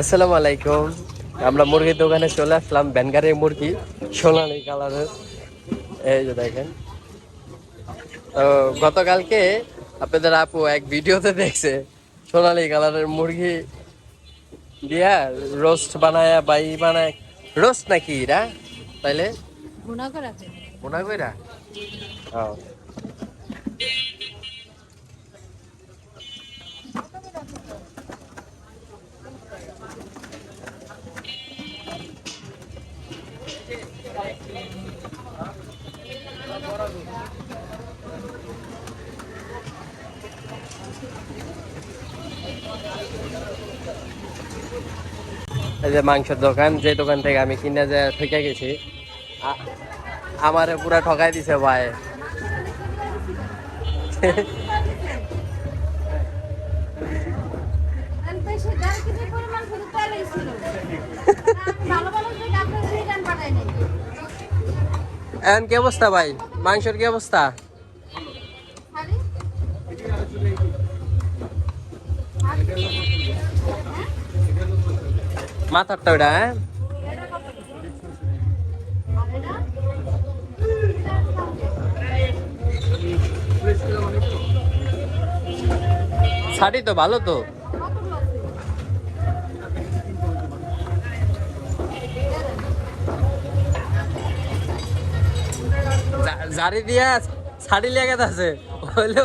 আসসালামু আলাইকুম। আমরা মুরগির দোকানে চলে আসলাম ব্যানগারের মুরগি সোনালি কালারের। এই যে দেখেন। তো গতকালকে আপনাদের আপু এক ভিডিওতে দেখছে সোনালি কালারের মুরগি দিয়া রোস্ট বানায় বাই বানায়। রোস্ট নাকি এরা? তাইলে? কইরা? ও। এই যে মাংসের দোকান, যে দোকান থেকে আমি কিনে যে ঠকে গেছি আমারে পুরা ঠকাই দিছে ভাই। থেকে এখন কি অবস্থা ভাই? মাংসের কি অবস্থা? মাথারটা ওটা হ্যাঁ? শাড়ি তো ভালো তো। জারি দিয়া শাড়ি লেগে আছে হইল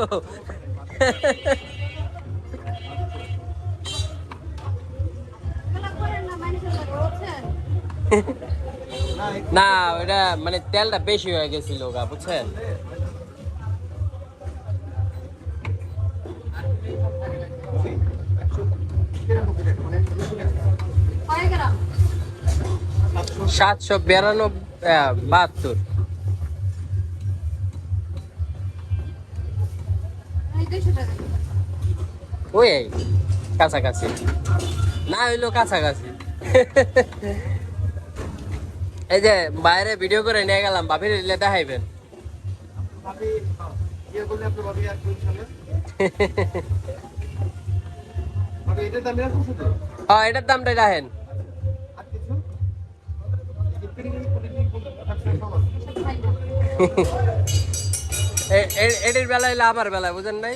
না ওটা মানে তেলটা বেশি হয়ে গেছিল গা, বুঝছেন? সাতশো বিরানব্বই বাহাত্তর। ওই কাছাকাছি। না, হইল কাছাকাছি। এই যে বাইরে ভিডিও করে নিয়ে গেলাম বাপির রিলে দেখাইবেন। হ্যাঁ এটার দামটা রাখেন আর কিছু এই যে পিরিগিরি পুরিগিরি বলতে থাকছে সব আছে। এসব খাই না এ- এ- এটির বেলা হইলে আমার বেলায় বুঝেন নাই?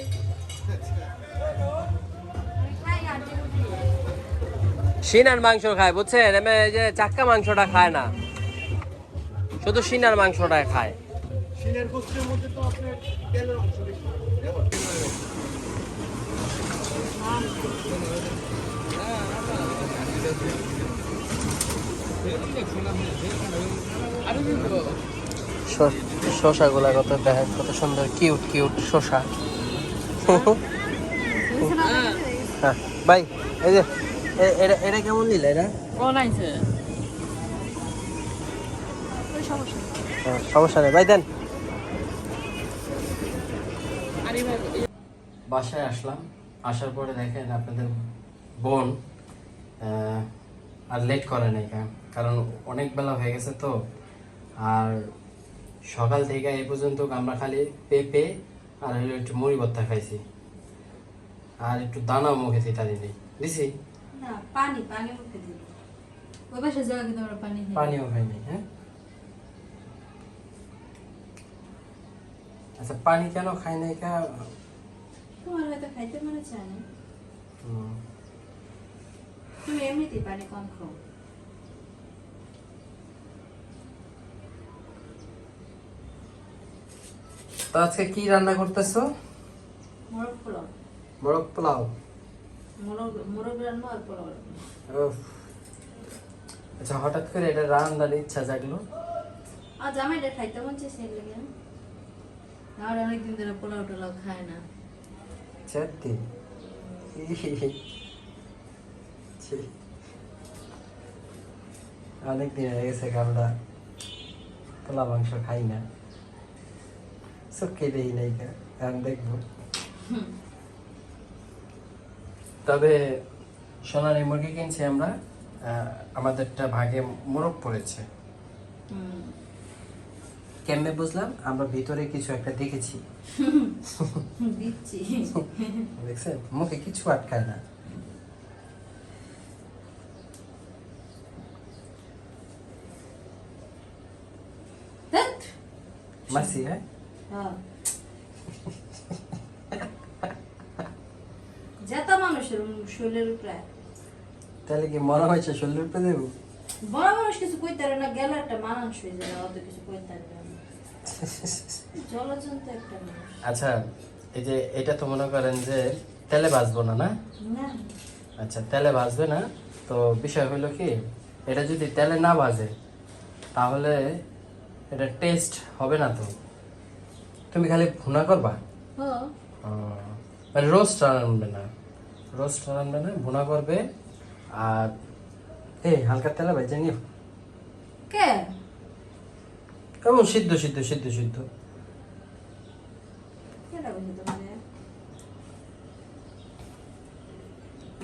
সিনার মাংস খায় বুঝছেন? এই যে চাক্কা মাংসটা খায় না। শুধু সিনার মাংসটা খায় শিলের গোস্তের মধ্যে তো আপনার তেলের অংশ বেশি দেখো। শশা গুলা কত দেখেন কত সুন্দর কিউট কিউট শশা হ্যাঁ ভাই এই যে এ- এটা এটা কেমন নিলে এটা। হ্যাঁ, সমস্যা নেই। ভাই দেন। বাসায় আসলাম। আসার পরে দেখেন আপনাদের বোন আহ, আর লেট করে নাই কারণ- কারণ অনেক বেলা হয়ে গেছে তো। আর সকাল থেকে এই পর্যন্ত আমরা খালি পেঁপে আর হলো একটু মুড়ি ভর্তা খাইছি। আর একটু দানাও মুখে চিটারি নেই দিছি? না পানি পানি মুখে দিই ওই পাশে যাওয়া কিন্তু আমরা পানি দিই পানিও খাইনি হ্যাঁ আচ্ছা পানি কেন খাই নাই কা তোমার হয়তো খাইতে মনে চায় না। তুমি এমনিতেই পানি কম খাও। তো আজকে কি রান্না করতেছো? মোরগ পোলাও। মোরগ পোলাও? মোরগ মোরগ রান্না আর পোলাও আচ্ছা হঠাৎ করে এটা রান্নার ইচ্ছা জাগলো। আর জামাইটা খাইতে মন চাইছে আর অনেকদিন ধরে পোলাও টোলাও খায় না। সত্যি ছি। অনেক হয়ে গেছে আমরা পোলা মাংস খাই না। চোখে দেই নাই এখন দেখব। তবে সোনালী মুরগি কিনছি আমরা আহ, আমাদেরটা ভাগে মোরগ পড়েছে। কেমনে বুঝলাম? আমরা ভিতরে কিছু একটা দেখেছি। দেখছেন? মুখে কিছু আটকায় না। মাসি হ্যাঁ? হ্যাঁ। মানুষের শরীরের উপরে। তাহলে কি মরা উপরে দেবো? মানুষ কিছু কইতে না গেলে একটা মানুষ হয়ে যায় অত কিছু কইতে না। আচ্ছা এই যে এটা তো মনে করেন যে তেলে ভাজবো না না? আচ্ছা তেলে ভাজবে না তো বিষয় হলো কি এটা যদি তেলে না ভাজে তাহলে এটা টেস্ট হবে না তো? তুমি খালি ভুনা করবা? মানে রোস্ট রান্না না। রোস্ট রান্না না ভুনা করবে আর এই হালকা তেলে ভেজে নিও। কে? কেমন সিদ্ধ সিদ্ধ সিদ্ধ সিদ্ধ? তোমার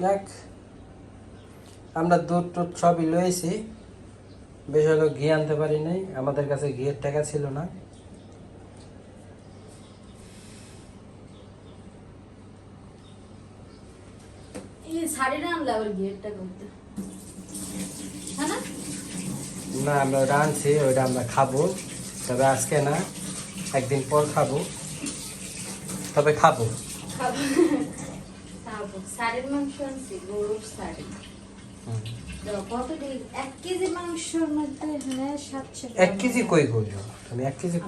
যাক আমরা দুধ টুধ সবই লয়েছি বেশ হলো ঘি আনতে পারি নাই আমাদের কাছে ঘিয়ের টাকা ছিল না। এই শাড়িটা আনলে আবার গেটটা করতে হ্যাঁ না না আমরা ওটা আনছি ওইটা আমরা খাব। তবে আজকে না একদিন পর খাব। তবে খাব। এক কেজি হ্যাঁ কই করল এক কেজি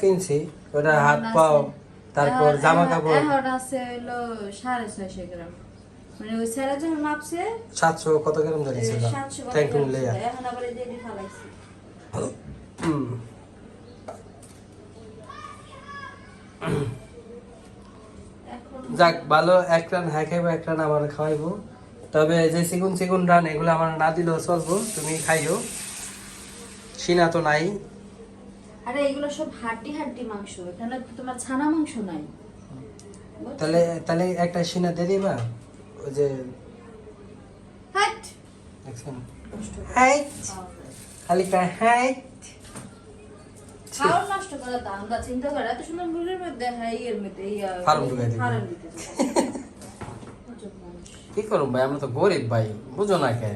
কিনছি ওটা হাত পাও তারপর জামা কাপড় আছে হলো সাড়ে ছয়শো গ্রাম। মানে ওই যখন মাপছে? সাতশো কত গ্রাম থ্যাংক ইউ লেয়া এখন আবার এই যে এটি ফালাইছি হুম। যাক ভালো এক রান হ্যাঁ খাইবো এক রান আমার খাওয়াইবো। তবে যে চিকুন চিকুন রান এগুলো আমার না দিলেও চলবো তুমি খাইও। সিনা তো নাই। আরে এগুলো সব হাড্ডি হাড্ডি মাংস এখানে তোমার ছানা মাংস নাই। তাহলে তাহলে একটা সিনা দিয়ে দিবা? ওই যে হাট দেখছেন। খালি কা হাই খাওয়ার নষ্ট করে দাম চিন্তা করে এত সুন্দর মুরগির মধ্যে ইয়ের মধ্যে ফার্ম ঢুকাই দিবি। ফার্ম দিতে দিবি। অজব মানুষ। কি করুম ভাই? আমরা তো গরিব ভাই বুঝো না কে?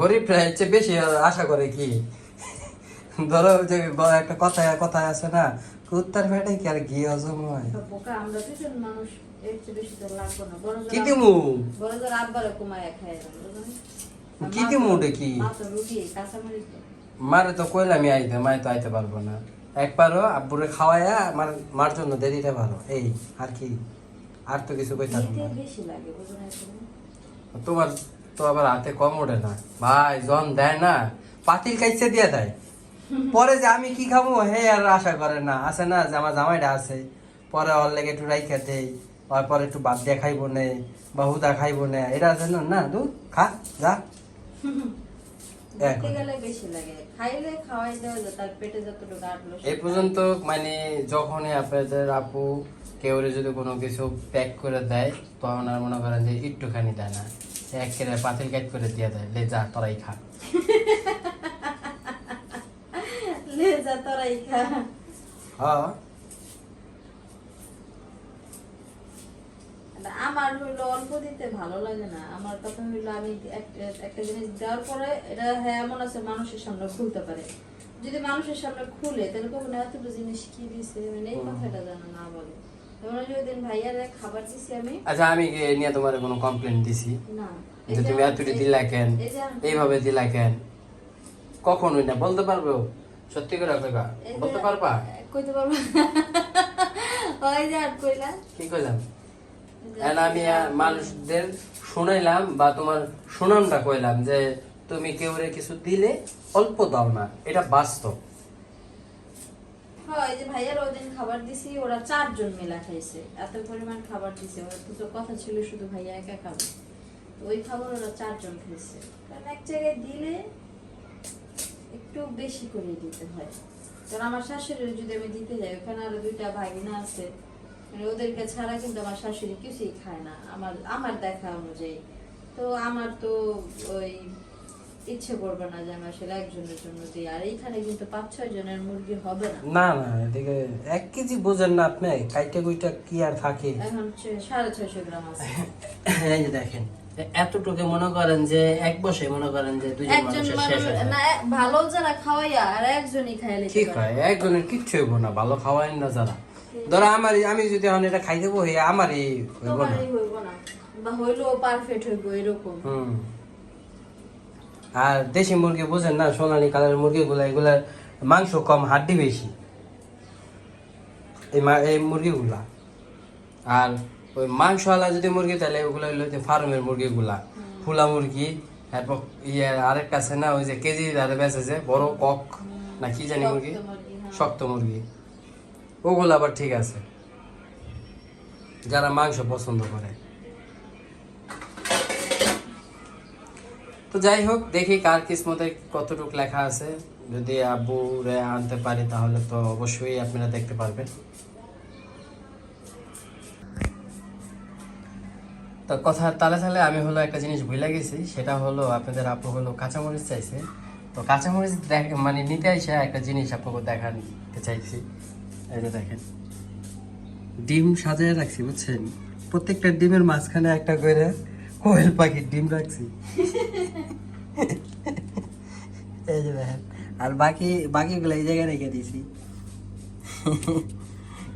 গরিব হচ্ছে বেশি আশা করে কি? ধরো যে একটা কথা কথা আছে না কুত্তার পেটে কি আর ঘি হজম হয়? আমরা মানুষ। কি দিমু? কি দিমু। মারে তো কইলাম আইতে মাই তো আইতে পারব না। একবারও আব্বুরে খাওয়ায়া মার মার জন্য দিয়ে এই আর কি? আর তো কিছু তোমার তো আবার হাতে কম ওঠে না। ভাই জন দেয় না। পাতিল কাইছে দিয়ে দেয়। পরে যে আমি কি খাব হে আর আশা করে না। আছে না যে আমার জামাইটা আছে। পরে ওর লেগে একটু রাইখা দেই। ওর পরে একটু বাদ দিয়ে খাইবো নে বা হুদা খাইবো নে এটা আছে না না দু খা যা। এই পর্যন্ত মানে যখনই আপনাদের আপু কেউ যদি কোনো কিছু প্যাক করে দেয় তখন আর মনে করেন যে একটুখানি দেয় না। এক কেরে পাতিল কাট করে দিয়ে দেয় লে যা তোরাই খা। লে যা তোরাই খা। হ্যাঁ। আমার হইল অল্প দিতে ভালো লাগে না। আমার কথা হইল আমি একটা- জিনিস দেওয়ার পরে এটা হ্যাঁ এমন আছে মানুষের সামনে খুলতে পারে। যদি মানুষের সামনে খুলে তাহলে কখন এতটুকু জিনিস কি দিছে? মানে এই কথাটা জানো না বলে। খাবার দিছি আমি। আচ্ছা আমি নিয়ে তোমার কোনো কমপ্লেন দিছি? না। যে তুমি এতটি দিলা কেন? এইভাবে দিলা কেন? কখনোই না বলতে পারব সত্যি করে কইবা? বলতে পারবা? কইতে পারব ওই যে কইলা। কি কইলাম? আমি মানুষদের শুনাইলাম বা তোমার সুনামটা কইলাম যে, তুমি কেউ কিছু দিলে অল্প দাও না। এটা বাস্তব। হয় যে ভাইয়ার ওই দিন খাবার দিছি, ওরা চারজন মিলা খাইছে। এত পরিমাণ খাবার দিছে কথা ছিল শুধু ভাইয়া একা খাবে। ওই খাবার ওরা চারজন কারণ এক জায়গায় দিলে একটু বেশি করে দিতে হয়। কারণ আমার শাশুড়ির যদি আমি দিতে যাই, ওখানে আরও দুইটা ভাগিনা আছে। ওদেরকে ছাড়া কিন্তু আমার শাশুড়ি কিছুই খায় না। আমার আমার দেখা অনুযায়ী। তো আমার তো ওই ইচ্ছে করবে না যে আমি আসলে একজনের জন্য দিই। আর এইখানে কিন্তু পাঁচ ছয় জনের মুরগি হবে না। না না এদিকে এক কেজি বোঝেন না আপনি কাইটা কুইটা কি আর থাকে এখন হচ্ছে সাড়ে ছয়শো গ্রাম আছে। এই যে দেখেন এতটুকু মনে করেন যে এক বসে মনে করেন যে দুজন মানুষের শেষ না ভালো যারা খাওয়াইয়া আর একজনই খাইলে ঠিক হয় একজনের কিচ্ছু হইব না ভালো খাওয়াই না যারা। ধরো আমার আমি যদি এখন এটা খাই দেবো হে না। তোমারই হইব না। বা হইলেও পারফেক্ট হইব এরকম। আর দেশি মুরগি বুঝেন না সোনালি কালারের মুরগিগুলো এগুলার মাংস কম হাড্ডি বেশি। এই মা- এই মুরগিগুলা। আর ওই মাংসওয়ালা যদি মুরগি তাহলে ওগুলো হইল যে ফার্মের মুরগিগুলা। ফুলা মুরগি তারপর ইয়ে আরেকটা আছে না ওই যে কেজি দারে বেচেছে বড় কক না কি জানি মুরগি? মুরগি, হ্যাঁ। শক্ত মুরগি। ওগুলো আবার ঠিক আছে। যারা মাংস পছন্দ করে। তো যাই হোক, দেখি কার কিসমতে কতটুকু লেখা আছে। যদি আব্বু রে আনতে পারি তাহলে তো অবশ্যই আপনারা দেখতে পারবেন। তো কথার তালে তালে আমি হলো একটা জিনিস ভুলে গেছি, সেটা হলো আপনাদের আপু হলো কাঁচামরিচ চাইছে। তো কাঁচামরিচ দেখ মানে নিতে এসে একটা জিনিস আপনাকে দেখাতে চাইছি। দেখেন। ডিম সাজায় রাখছি, বুঝছেন? প্রত্যেকটা ডিমের মাঝখানে একটা করে কোয়েল পাখির ডিম রাখছি। এই যে দেখেন। আর বাকি, বাকিগুলো এই জায়গায় রেখে দিয়েছি।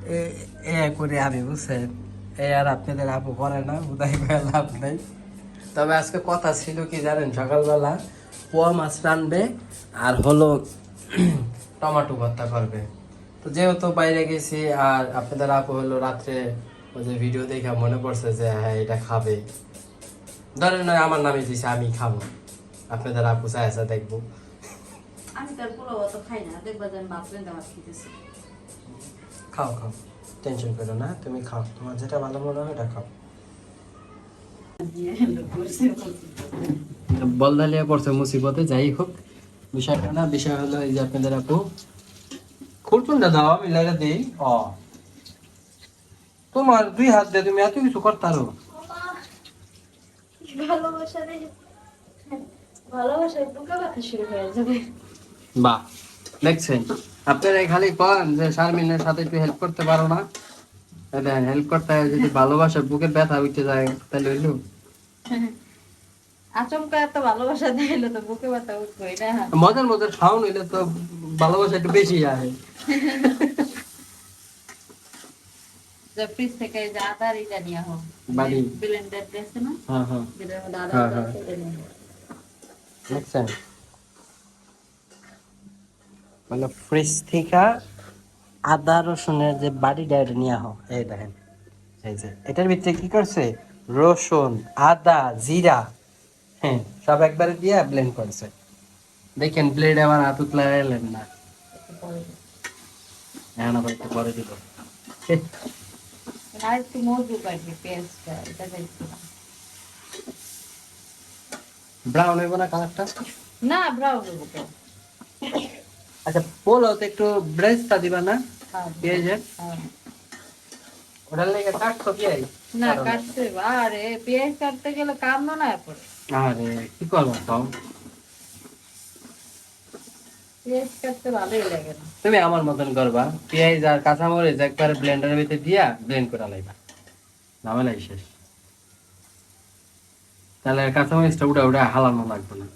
এ- এ করে আমি, বুঝছেন? এই আর আপনাদের আপু করে না, উদয় করে লাভ নেই। তবে আজকে কথা ছিল কি জানেন, সকালবেলা পোয়া মাছ রানবে আর হলো টমাটো ভর্তা করবে। তো যেহেতু বাইরে গেছি আর আপনাদের আপু হলো রাত্রে ওই যে ভিডিও দেখে মনে পড়ছে যে হ্যাঁ এটা খাবে। ধরেন না আমার নামে দিছে আমি খাব। আপনাদের আপু আসা দেখব। আমি তার পোলাও অত খাই না। দেখবা যে আমি বাথরুমে খেতেছি খাও খাও। টেনশন করো না তুমি খাও। তোমার যেটা ভালো মনে হয় ওটা খাও। বলদালিয়া পড়ছে মুসিবতে যাই হোক। বিষয়টা না বিষয় হলো এই যে আপনাদের আপু খুরচুনটা দাও আমি লাইরা দিই। ও তোমার দুই হাত দিয়ে তুমি এত কিছু করতারো। বুকে হয়ে বাহ দেখছেন? আপনারা খালি কন যে শারমিনের সাথে একটু হেল্প করতে পারো না। হেল্প করতে যদি ভালোবাসা বুকের ব্যথা উঠে যায় তাহলে হইল? আচমকা এত ভালোবাসা দিলে তো বুকে ব্যথা উঠবই না? মজার মজার খাওয়ান হইলে তো ভালোবাসা একটু বেশি আসে। যে ফ্রিজ থেকে যে আদার এটা নিয়ে হোক বাড়ি। ব্লেন্ডার আছে না? হ্যাঁ হ্যাঁ। হ্যাঁ, হ্যাঁ। দেখছেন মানে ফ্রিজ থেকে আদা রসুনের যে বাড়িটা এটা নিয়ে হোক এই দেখেন। এই যে এটার ভিতরে কি করছে? রসুন আদা জিরা। হ্যাঁ সব একবারে দিয়ে ব্লেন্ড করছে। দেখেন ব্লেড আমার লাগাইলেন না। পরে দিব। আর একটু মজু এটা ব্রাউন হইব না কালারটা না ব্রাউন আচ্ছা একটু দিবা না? হ্যাঁ, পেঁয়াজের হ্যাঁ। ওটার লেগে কাটছো পেঁয়াজ না কাটতে। আরে পেঁয়াজ কাটতে গেলে কাম না পড়ে আরে কি করব তাও? তুমি আমার মতন করবা। পেঁয়াজ আর কাঁচামরিচ একবারে ব্লেন্ডারের ভিতরে দিয়া ব্লেন্ড করে লাইবা। ঝামেলাই শেষ। তাহলে আর কাঁচামরিচটা উঠা উঠা হালানো লাগবে না।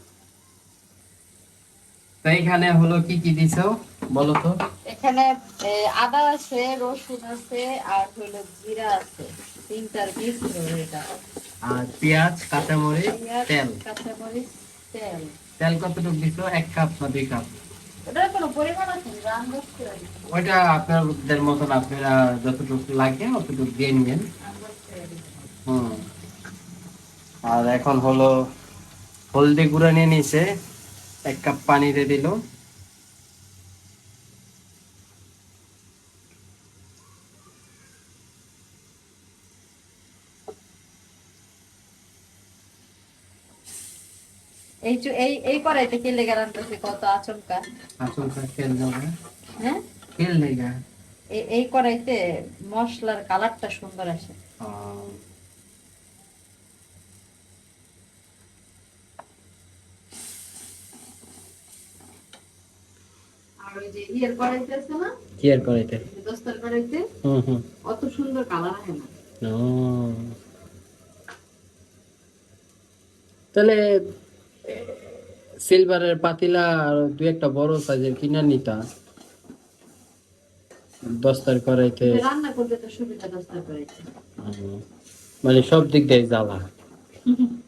তো এইখানে হলো কি কি দিছো বলো তো? এখানে আদা আছে রসুন আছে আর হলো জিরা আছে। তিনটার মিক্স এটা। আর পেঁয়াজ কাঁচামরিচ তেল। কাঁচামরিচ তেল। তেল কতটুকু দিছো? এক কাপ না দুই কাপ। ওইটা আপনাদের মতন আপনারা যতটুকু লাগে অতটুকু দিয়ে নিবেন। হুম। আর এখন হলো হলদি গুঁড়া নিয়ে নিছে এক কাপ পানি দিয়ে দিল। এই এই এই কড়াইতে কে লেগে রান্তাছে কত আচমকা? আচমকা তেল দেবে হ্যাঁ? তেল নেই এই এই কড়াইতে মশলার কালারটা সুন্দর আসে। আর ওই যে ইয়ের কড়াইতে আছে না? কি আর করাইতে দস্তার কড়াইতে? হুম হুম। অত সুন্দর কালার আসে না। তাহলে সিলভারের পাতিলা আর দুই একটা বড় সাইজের কিনে নিতা। দস্তার করাইতে। রান্না করতে তো সুবিধা দস্তার হুম, মানে সব দিক দিয়ে জ্বালা।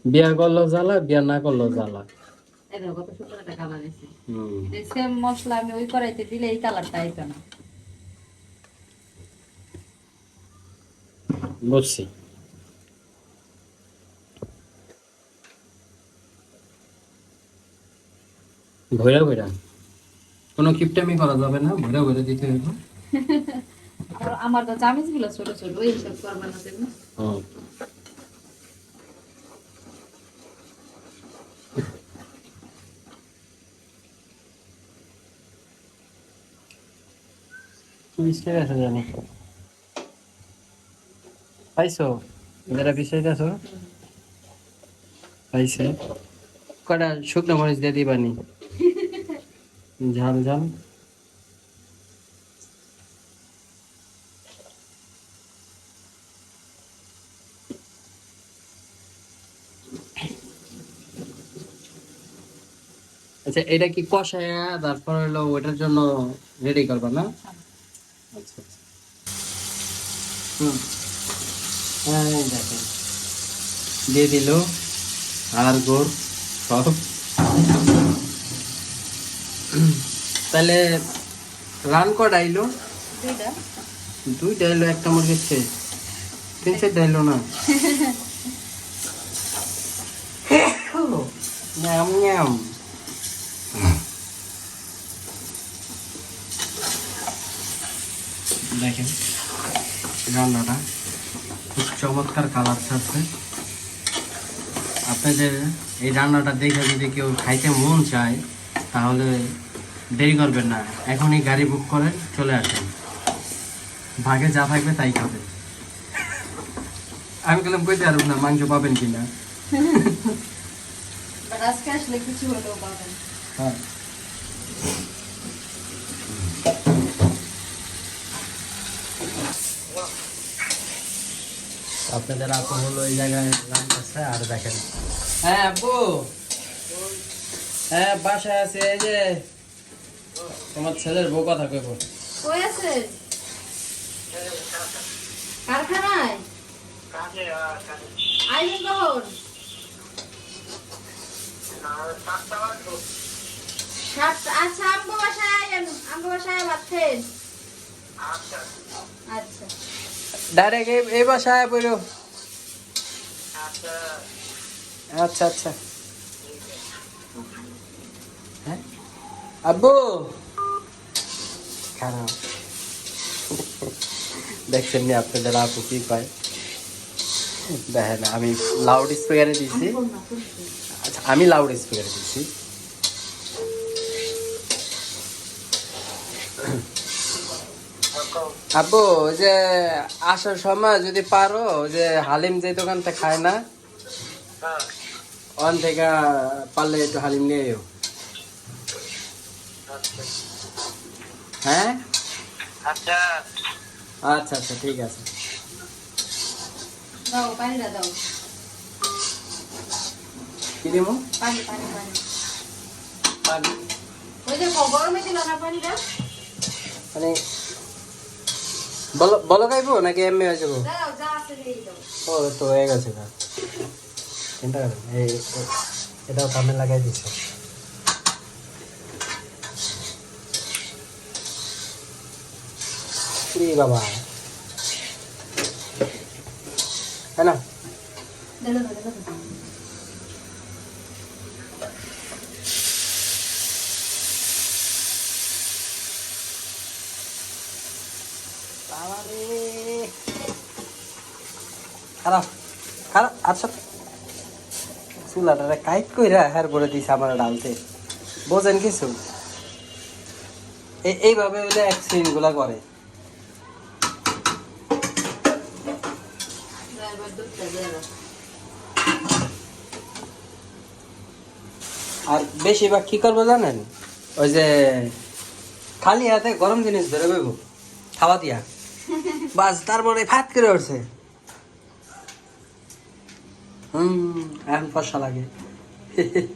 বিয়া করল জ্বালা বিয়া না করল জ্বালা। মশলা আমি ওই দিলে এই কালারটা আইতো না। বুঝছি। ভৈরা ভৈরা। কোনো কিপটামি করা যাবে না ভৈরা ভৈরা দিতে আর আমার তো চামিচগুলো ছোট ছোট ওই সব করবার না দেব মিস্টেক আছে জানি। পাইছো? যারা পাইছে। কটা শুকনো মরিচ দিয়ে দিবানি? ঝাল ঝাল। আচ্ছা এটা কি কষায়া, তারপর হলো ওটার জন্য রেডি করবা না? দেখেন। দিয়ে দিল আর গোর সব। তাহলে রান কটা আইলো দুইটা। এলো একটা মুরগির চেয়ে তিন চারটা এলো না? ন্যাম ন্যাম দেখেন রান্নাটা খুব চমৎকার কালার ছাড়ছে। আপনাদের এই রান্নাটা দেখে যদি কেউ খাইতে মন চায় তাহলে দেরি করবেন না। এখনই গাড়ি বুক করেন চলে আসেন। ভাগে যা থাকবে তাই খাবেন আমি বললাম কইতে পারব না মাংস পাবেন কিনা? বাট আজকে আসলে কিছু হলেও পাবেন। হ্যাঁ। আপনাদের আপু হলো এই জায়গায় রান্নাছে আর দেখেন। হ্যাঁ আপু হ্যাঁ বাসায় আছে এই যে। তোমার ছেলের বউ কথা কইব কই আছে? কারখানায়? আইলেন কখন? আচ্ছা আমগো বাসায় আইলেন। আমগো বাসায় ভাত খেন আচ্ছা। ডাইরেক্ট এই এই বাসায় পড়ো। আচ্ছা আচ্ছা। হ্যাঁ? আব্বু! খারাপ দেখছেন নি আপনাদের আপু কি পায় দেখেন আমি লাউড স্পিকারে দিয়েছি আচ্ছা আমি লাউড স্পিকারে দিয়েছি আপু ওই যে আসার সময় যদি পারো যে হালিম যে দোকানটা খায় না ওখান থেকে পারলে একটু হালিম নিয়ে হ্যাঁ? আচ্ছা। আচ্ছা আচ্ছা ঠিক আছে। দাও পানিটা দাও। কি দিব? পানি পানি পানি। পানি। ওই যে গরমে দিল না পানিটা? মানে বলো বলো খাইবো নাকি এমনি হয়ে যাব? দাও যা আছে দিয়ে দাও। ও তো হয়ে গেছে না চিন্তা করেন এই এটাও কামে লাগাই দিচ্ছে কি বাবা। হ্যাঁ না? ডালতে। বোঝেন কিছু? এই- এইভাবে হলে অ্যাক্সিডেন্টগুলা করে এবার দুধটা দিয়ে দাও আর বেশিরভাগ কি করব জানেন? ওই যে খালি হাতে গরম জিনিস ধরে বইব খাওয়া দিয়া। বাস তারপরে ফাত করে উঠছে। হুম এখন ফসা লাগে।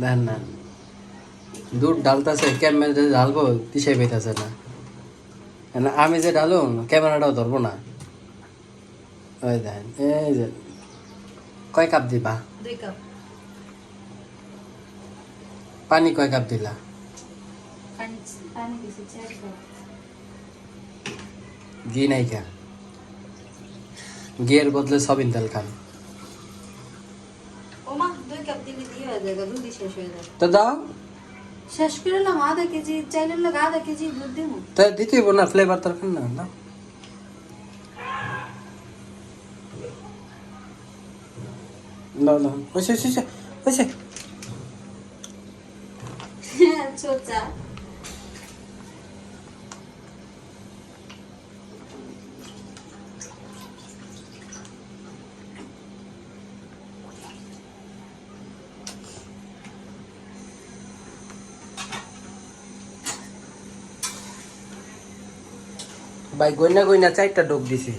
দেন না দুধ ডালতাছে ক্যামেরা ঢালবো দিশাই পেতেছে না। না, আমি যে ডালুম ক্যামেরাটাও ধরবো না। ওই দেন এই যে। কয় কাপ দিবা? দুই কাপ। পানি কয় কাপ দিলা? ঘি নাই খা ঘিয়ের বদলে সবিন তেল খান। তো দাও। শেষ করে আধা কেজি চাইলের লোক আধা কেজি দুধ দিব তো দিতেই না ফ্লেভার তরকার না ওইসে চোচা ভাই গইনা গইনা চারটা ডোব দিছি।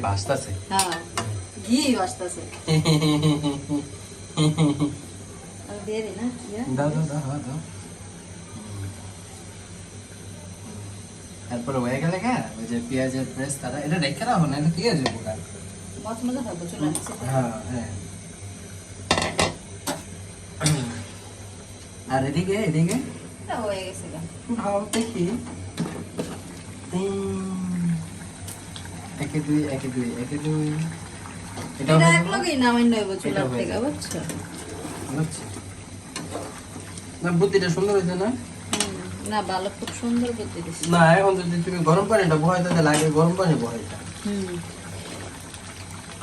ভাসতাছে হ্যাঁ তারপরে হয়ে গেলে হ্যাঁ ওই যে পেঁয়াজের প্রেস তারা এটা রেখে রাখো না এটা ঠিক আছে বোকা মজ মজা থাকব চলে আসছে হ্যাঁ হ্যাঁ আর এদিকে এদিকে হয়ে গেছে দেখি তিন। একে দুই একে দুই একে দুই। এটা এটা এক লগেই নামাই নইব চুলার থেকে বুঝছ? না বুদ্ধিটা সুন্দর হয়েছে না? হুম, না ভালো খুব সুন্দর বুদ্ধি না এখন যদি তুমি গরম পানিটা বহাই তাতে লাগে গরম পানি বহাইটা হুম।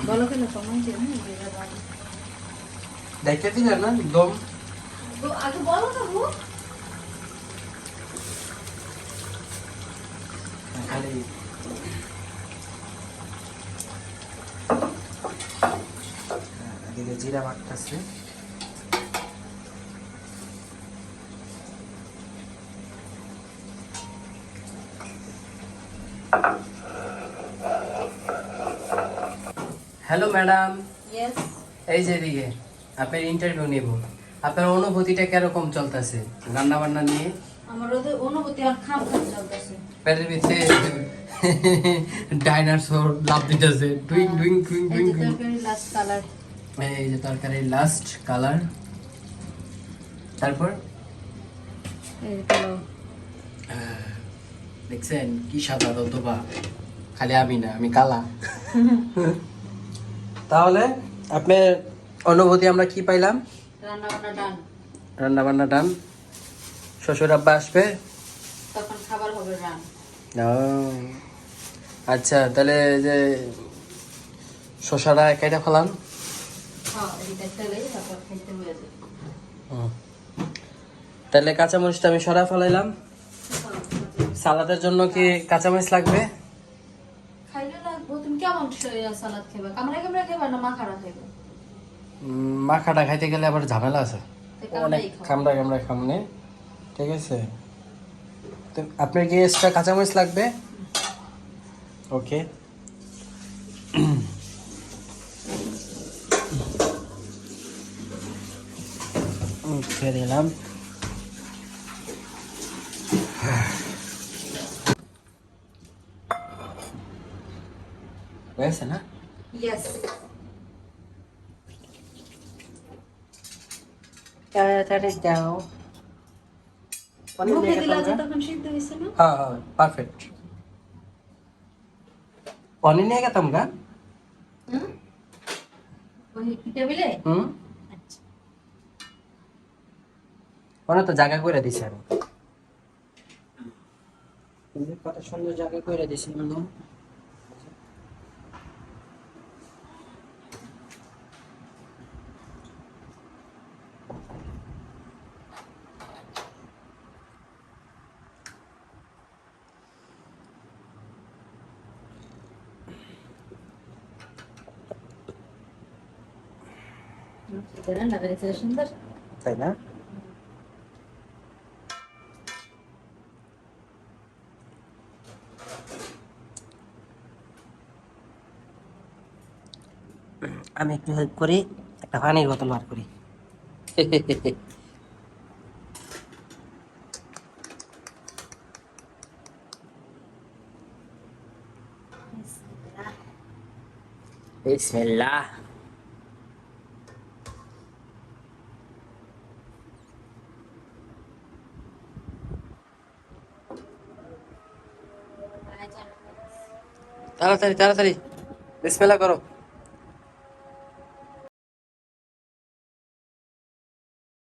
বলো কেন কমান দিয়ে হুম, দিয়ে দিলে না দম। আগে বলো তো খালি হ্যাঁ, এদিকে জিরা বাটতেছে হ্যালো ম্যাডাম. এই যে এদিকে আপনার ইন্টারভিউ নিব। আপনার অনুভূতিটা কীরকম চলতেছে? রান্না বান্না নিয়ে? আমার অনুভূতি আর খাম খাম চলতেছে। পেটের ভিতরে ডাইনাসোর লাভ দিতেছে। Doing doing doing doing last colour এই যে তরকারির লাস্ট কালার তারপর। দেখছেন কি সাদা দবদবা খালি আমি না আমি কালা। তাহলে আপনার অনুভূতি আমরা কি পাইলাম? রান্না বান্না ডান শ্বশুর আব্বা আসবে? তখন খাবার হবে রান আচ্ছা তাহলে যে শশাটা কেটে ফেলাম তাহলে কাঁচামরিচটা আমি সরা ফেলাইলাম। সালাদের জন্য কি কাঁচামরিচ লাগবে? মাখাটা খাইতে গেলে আবার ঝামেলা আছে। অনেক কামড়া কামড়া খামনে ঠিক আছে? তো আপনার কি এক্সট্রা কাঁচামরিচ লাগবে? ওকে উঠে দিলাম হয়েছে না? তাড়াতাড়ি দাও। পারফেক্ট পনির নিয়ে গেতাম গা টেবিলে? হুম আচ্ছা মনে তো জায়গা করে দিছি আমি কত সুন্দর জায়গা করে দিছি সুন্দর। তাই না? আমি একটু হেল্প করি একটা পানির বোতল বার করি। তাড়াতাড়ি তাড়াতাড়ি। বিসমিল্লাহ করো।